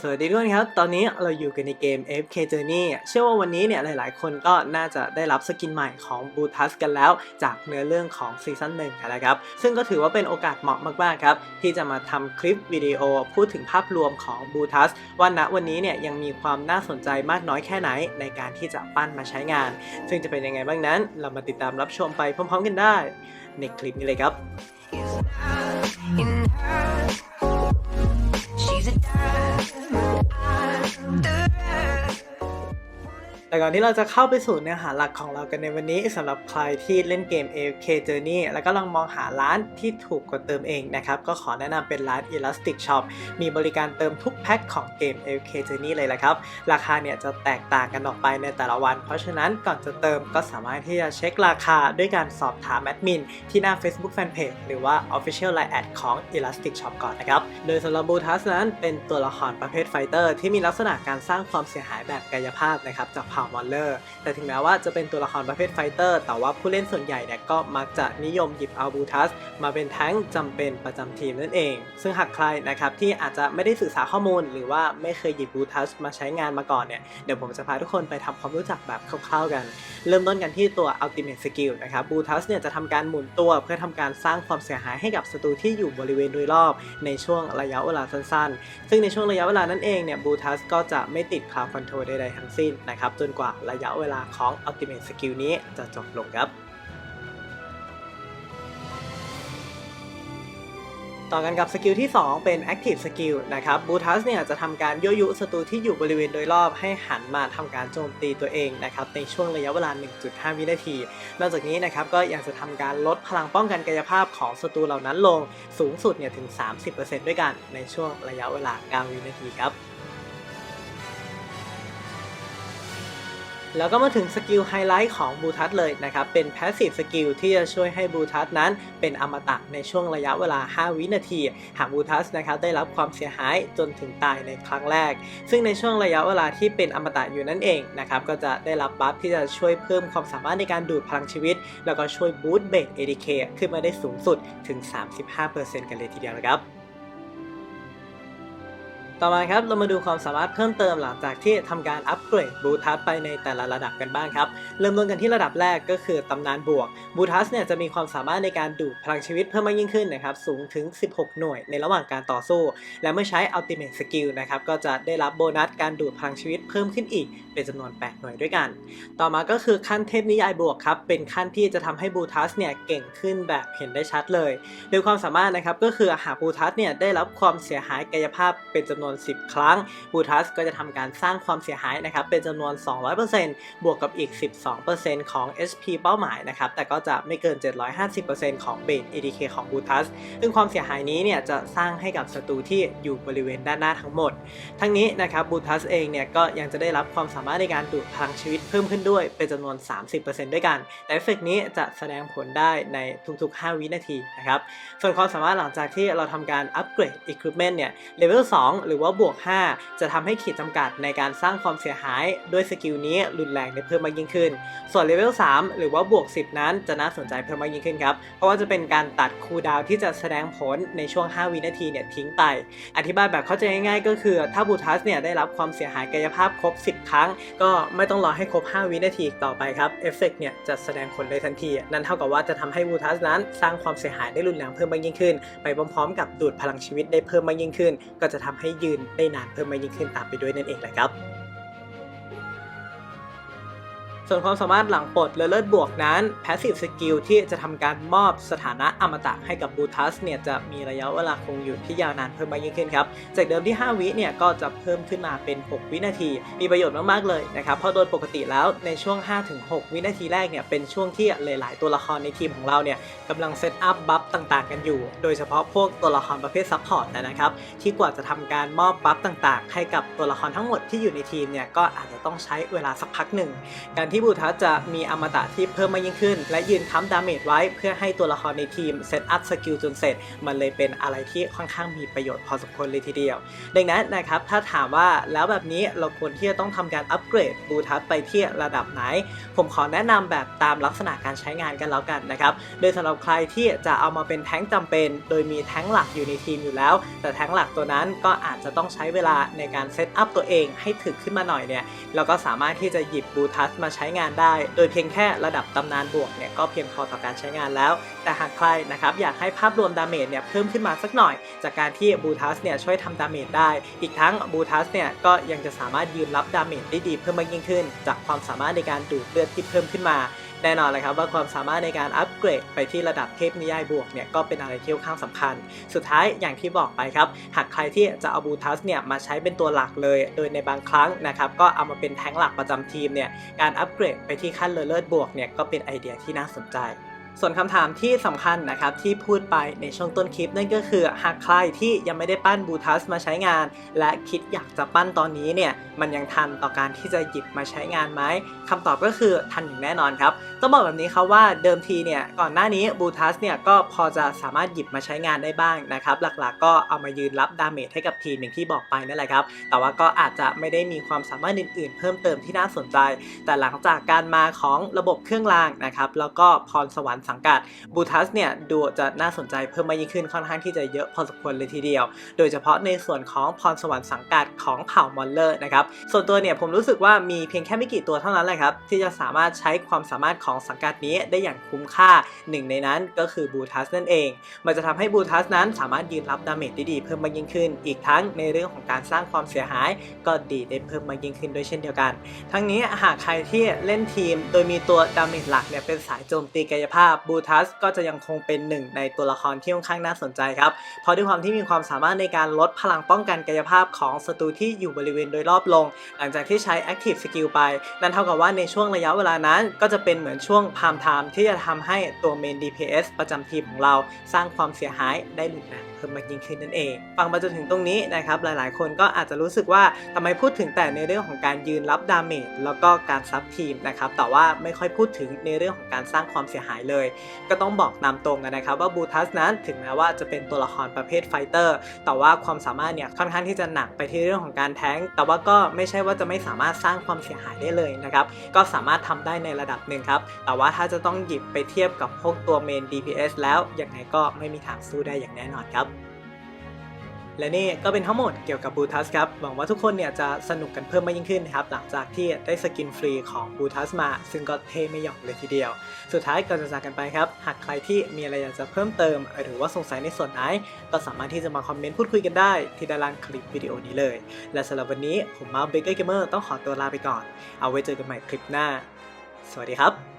สวัสดีทุกคนครับ ตอนนี้เราอยู่กันในเกม FK Journey เชื่อว่าวันนี้เนี่ยหลายๆ คนก็น่าจะได้รับสกินใหม่ของ b ูทัสกันแล้ว จากเนื้อเรื่องของซีซั่นหนึ่งนะครับ ซึ่งก็ถือว่าเป็นโอกาสเหมาะมากๆครับ ที่จะมาทำคลิปวิดีโอพูดถึงภาพรวมของ b ูทัสว่าณวันนี้เนี่ยยังมีความน่าสนใจมากน้อยแค่ไหน ในการที่จะปั้นมาใช้งาน ซึ่งจะเป็นยังไงบ้างนั้น เรามาติดตามรับชมไปพร้อม ๆ กันได้ ในคลิปนี้เลยครับ แต่ก่อนที่เราจะเข้าไปสู่เนื้อหาหลักของเรากันในวันนี้สำหรับใครที่เล่นเกม AFK Journey แล้วก็ลังมองหาร้านที่ถูกกว่าเติมเองนะครับ ก็ขอแนะนำเป็นร้าน Elastic Shop มีบริการเติมทุกแพ็คของเกม AFK Journey เลยแหละครับ ราคาเนี่ยจะแตกต่างกันออกไปในแต่ละวัน เพราะฉะนั้นก่อนจะเติมก็สามารถที่จะเช็คราคาด้วยการสอบถามแอดมินที่หน้า Facebook Fanpage หรือว่า Official Line Ad ของ Elastic Shop ก่อนนะครับ โดยสำหรับบูทัสนั้นเป็นตัวละครประเภทไฟเตอร์ที่มีลักษณะการสร้างความเสียหายแบบกายภาพนะครับจากเผ่ามอนเลอร์ แต่ถึงแม้ว่าจะเป็นตัวละครประเภทไฟเตอร์ แต่ว่าผู้เล่นส่วนใหญ่เนี่ยก็มักจะนิยมหยิบเอาบูทัสมาเป็นแท้งจำเป็นประจำทีมนั่นเอง ซึ่งหากใครนะครับที่อาจจะไม่ได้ศึกษาข้อมูล หรือว่าไม่เคยหยิบบูทัสมาใช้งานมาก่อนเนี่ย เดี๋ยวผมจะพาทุกคนไปทำความรู้จักแบบคร่าวๆกัน เริ่มต้นกันที่ตัว Ultimate Skill นะครับบูทัสเนี่ยจะทำการหมุนตัวเพื่อทำการสร้างความเสียหายให้กับศัตรูที่อยู่บริเวณโดยรอบ ในช่วงระยะเวลาสั้นๆ ซึ่งในช่วงระยะเวลานั้นเองเนี่ยบูทัสก็จะไม่ติดคลาวคอนโทรลใดๆทั้งสิ้นนะครับจนกว่าระยะเวลาของ Ultimate Skill นี้จะจบลงครับต่อกันกับสกิลที่ 2 เป็น Active Skill นะครับบูทัสเนี่ยจะทำการยั่วยุศัตรูที่อยู่บริเวณโดยรอบให้หันมาทำการโจมตีตัวเองนะครับในช่วงระยะเวลา 1.5 วินาที นอกจากนี้นะครับก็ยังจะทำการลดพลังป้องกันกายภาพของศัตรูเหล่านั้นลงสูงสุดเนี่ยถึง 30%ด้วยกันในช่วงระยะเวลา 9 วินาทีครับ แล้วก็มาถึงสกิลไฮไลท์ของบูทัสเลยนะครับ เป็นแพสซีฟสกิลที่จะช่วยให้บูทัสนั้นเป็นอมตะในช่วงระยะเวลา 5 วินาที หากบูทัสนะครับได้รับความเสียหายจนถึงตายในครั้งแรก ซึ่งในช่วงระยะเวลาที่เป็นอมตะอยู่นั่นเองนะครับ ก็จะได้รับบัฟที่จะช่วยเพิ่มความสามารถในการดูดพลังชีวิต แล้วก็ช่วยบูสต์เบส ADK ขึ้นมาได้สูงสุดถึง 35%กันเลยทีเดียวนะครับ ต่อมาครับเรามาดูความสามารถเพิ่มเติมหลังจากที่ทำการอัปเกรดบูทัสไปในแต่ละระดับกันบ้างครับ เริ่มต้นกันที่ระดับแรกก็คือตำนานบวกบูทัสเนี่ยจะมีความสามารถในการดูดพลังชีวิตเพิ่มมากยิ่งขึ้นนะครับสูงถึง 16 หน่วยในระหว่างการต่อสู้ และเมื่อใช้ Ultimate Skill นะครับก็จะได้รับโบนัสการดูดพลังชีวิตเพิ่มขึ้นอีกเป็นจำนวน 8 หน่วยด้วยกัน ต่อมาก็คือขั้นเทพนิยายบวกครับเป็นขั้นที่จะทำให้บูทัสเนี่ยเก่งขึ้นแบบเห็นได้ชัดเลย โดยความสามารถนะครับก็คือหากบูทัสเนี่ยได้รับความเสียหายกายภาพเป็นจำนวน10 ครั้งบูทัสก็จะทำการสร้างความเสียหายนะครับเป็นจำนวน 200%บวกกับอีก 12%ของ SP เป้าหมายนะครับแต่ก็จะไม่เกิน 750%ของเบส ADK ของบูทัสซึ่งความเสียหายนี้เนี่ยจะสร้างให้กับศัตรูที่อยู่บริเวณด้านหน้าทั้งหมด ทั้งนี้นะครับบูทัสเองเนี่ยก็ยังจะได้รับความสามารถในการดูดพลังชีวิตเพิ่มขึ้นด้วยเป็นจำนวน 30%ด้วยกัน แต่เอฟเฟกนี้จะแสดงผลได้ในทุกๆ 5 วินาทีนะครับส่วนความสามารถหลังจากที่เราทำการอัปเกรด Equipment เนี่ยเลเวล2หรือว่าบวก 5 จะทำให้ขีดจำกัดในการสร้างความเสียหายด้วยสกิลนี้รุนแรงได้เพิ่มมากยิ่งขึ้น ส่วนเลเวล3หรือว่าบวก 10 นั้นจะน่าสนใจเพิ่มมากยิ่งขึ้นครับ เพราะว่าจะเป็นการตัดคูดาวที่จะแสดงผลในช่วง 5 วินาทีเนี่ยทิ้งไป อธิบายแบบเข้าใจง่ายๆ ก็คือ ถ้าบูทัสเนี่ยได้รับความเสียหายกายภาพครบ 10 ครั้ง ก็ไม่ต้องรอให้ครบ 5 วินาทีต่อไปครับเอฟเฟกต์เนี่ยจะแสดงผลได้ทันที นั่นเท่ากับว่าจะทำให้บูทัสนั้น สร้างความเสียหายได้รุนแรงเพิ่มมากยิ่งขึ้น ไปพร้อมๆ กับดูดพลังชีวิตได้เพิ่มมากยิ่งขึ้น ก็จะทำให้ยืนได้นานเพิ่มมากยิ่งขึ้นตามไปด้วยนั่นเองแหละครับ ส่วนความสามารถหลังปลดเลเลิศบวกนั้น Passive Skill ที่จะทำการมอบสถานะอมตะให้กับบูทัสเนี่ยจะมีระยะเวลาคงอยู่ที่ยาวนานเพิ่มมากยิ่งขึ้นครับ จากเดิมที่ 5 วิเนี่ยก็จะเพิ่มขึ้นมาเป็น 6 วินาที มีประโยชน์มาก ๆ เลยนะครับ เพราะโดยปกติแล้วในช่วง 5-6 วินาทีแรกเนี่ยเป็นช่วงที่หลาย ๆ ตัวละครในทีมของเราเนี่ยกำลังเซตอัพบัฟต่าง ๆ กันอยู่ โดยเฉพาะพวกตัวละครประเภทซัพพอร์ตนะครับที่กว่าจะทำการมอบบัฟต่าง ๆ ให้กับตัวละครทั้งหมดที่อยู่ในทีมเนี่ยก็อาจจะต้องใช้เวลาสักพักหนึ่งการที่บูทัสจะมีอมตะที่เพิ่มมากยิ่งขึ้น และยืนค้ำดาเมจไว้เพื่อให้ตัวละครในทีมเซตอัพสกิลจนเสร็จ มันเลยเป็นอะไรที่ค่อนข้างมีประโยชน์พอสมควรเลยทีเดียว ดังนั้นนะครับถ้าถามว่าแล้วแบบนี้เราควรที่จะต้องทำการอัปเกรดบูทัสไปที่ระดับไหน ผมขอแนะนำแบบตามลักษณะการใช้งานกันแล้วกันนะครับ โดยสำหรับใครที่จะเอามาเป็นแท้งจำเป็น โดยมีแท้งหลักอยู่ในทีมอยู่แล้ว แต่แท้งหลักตัวนั้นก็อาจจะต้องใช้เวลาในการเซตอัพตัวเองให้ถึกขึ้นมาหน่อยเนี่ยเราก็สามารถที่จะหยิบบูทัสมาใช้งานได้ โดยเพียงแค่ระดับตำนานบวกเนี่ยก็เพียงพอต่อการใช้งานแล้ว แต่หากใครนะครับอยากให้ภาพรวมดาเมจเนี่ยเพิ่มขึ้นมาสักหน่อย จากการที่บูทัสเนี่ยช่วยทำดาเมจได้ อีกทั้งบูทัสเนี่ยก็ยังจะสามารถยืนรับดาเมจได้ดีเพิ่มมากยิ่งขึ้น จากความสามารถในการดูดเลือดที่เพิ่มขึ้นมา แน่นอนเลยครับว่าความสามารถในการอัปเกรดไปที่ระดับเทพนิยายบวกเนี่ยก็เป็นอะไรที่ค่อนข้างสำคัญ สุดท้ายอย่างที่บอกไปครับ หากใครที่จะเอาบูทัสเนี่ยมาใช้เป็นตัวหลักเลย โดยในบางครั้งนะครับก็เอามาเป็นแท้งหลักประจำทีมเนี่ยการอัปเกรดไปที่ขั้นเลเลิศบวกเนี่ยก็เป็นไอเดียที่น่าสนใจ ส่วนคำถามที่สำคัญนะครับที่พูดไปในช่วงต้นคลิป นั่นก็คือหากใครที่ยังไม่ได้ปั้นบูทัสมาใช้งาน และคิดอยากจะปั้นตอนนี้เนี่ยมันยังทันต่อการที่จะหยิบมาใช้งานไหมคำตอบก็คือทันอย่างแน่นอนครับต้องบอกแบบนี้ครับว่าเดิมทีเนี่ยก่อนหน้านี้บูทัสเนี่ยก็พอจะสามารถหยิบมาใช้งานได้บ้างนะครับหลักๆ ก็เอามายืนรับดาเมจให้กับทีมอย่างที่บอกไปนั่นแหละครับแต่ว่าก็อาจจะไม่ได้มีความสามารถอื่น ๆ เพิ่มเติมที่น่าสนใจ แต่หลังจากการมาของระบบเครื่องรางนะครับแล้วก็พรสวรรค์สังกัดบูทัสเนี่ยดูจะน่าสนใจเพิ่มมากยิ่งขึ้นค่อนข้างที่จะเยอะพอสมควรเลยทีเดียว โดยเฉพาะในส่วนของพรสวรรค์สังกัดของเผ่ามอนเลอร์นะครับส่วนตัวเนี่ยผมรู้สึกว่ามีเพียงแค่ไม่กี่ตัวเท่านั้นแหละครับที่จะสามารถใช้ความสามารถของสังกัดนี้ได้อย่างคุ้มค่าหนึ่งในนั้นก็คือบูทัสนั่นเอง มันจะทำให้บูทัสนั้นสามารถยืนรับดาเมจได้ดีเพิ่มมากยิ่งขึ้น อีกทั้งในเรื่องของการสร้างความเสียหายก็ดีได้เพิ่มมากยิ่งขึ้นด้วยเช่นเดียวกัน ทั้งนี้หากใครที่เล่นทีมโดยมีตัวดาเมจหลักเนี่ยเป็นสายโจมตีกายภาพบูทัสก็จะยังคงเป็นหนึ่งในตัวละครที่ค่อนข้างน่าสนใจครับ เพราะด้วยความที่มีความสามารถในการลดพลังป้องกันกายภาพของศัตรูที่อยู่บริเวณโดยรอบลง หลังจากที่ใช้ Active Skill ไป นั่นเท่ากับว่าในช่วงระยะเวลานั้น ก็จะเป็นเหมือนช่วงพามไทม์ที่จะทำให้ตัวเมน DPS ประจำทีมของเราสร้างความเสียหายได้หลุดหนักเพิ่มมากยิ่งขึ้นนั่นเอง ฟังมาจนถึงตรงนี้นะครับ หลายๆ คนก็อาจจะรู้สึกว่าทำไมพูดถึงแต่ในเรื่องของการยืนรับดาเมจแล้วก็การซับทีมนะครับ แต่ว่าไม่ค่อยพูดถึงในเรื่องของการสร้างความเสียหายเลยก็ต้องบอกนำตรงกันนะครับว่าบูทัสนั้นถึงแม้ว่าจะเป็นตัวละครประเภทไฟเตอร์แต่ว่าความสามารถเนี่ยค่อนข้างที่จะหนักไปที่เรื่องของการแท้ง แต่ว่าก็ไม่ใช่ว่าจะไม่สามารถสร้างความเสียหายได้เลยนะครับก็สามารถทำได้ในระดับหนึ่งครับแต่ว่าถ้าจะต้องหยิบไปเทียบกับพวกตัวเมน DPS แล้วยังไงก็ไม่มีทางสู้ได้อย่างแน่นอนครับ และนี่ก็เป็นทั้งหมดเกี่ยวกับบูทัสครับ หวังว่าทุกคนเนี่ยจะสนุกกันเพิ่มมากยิ่งขึ้นนะครับ หลังจากที่ได้สกินฟรีของบูทัสมา ซึ่งก็เท่ไม่หยอกเลยทีเดียว สุดท้ายก่อนจะจากกันไปครับ หากใครที่มีอะไรอยากจะเพิ่มเติม หรือว่าสงสัยในส่วนไหน ก็สามารถที่จะมาคอมเมนต์พูดคุยกันได้ที่ด้านล่างคลิปวิดีโอนี้เลย และสำหรับวันนี้ผมมาเบเกอร์เกมเมอร์ต้องขอตัวลาไปก่อน เอาไว้เจอกันใหม่คลิปหน้า สวัสดีครับ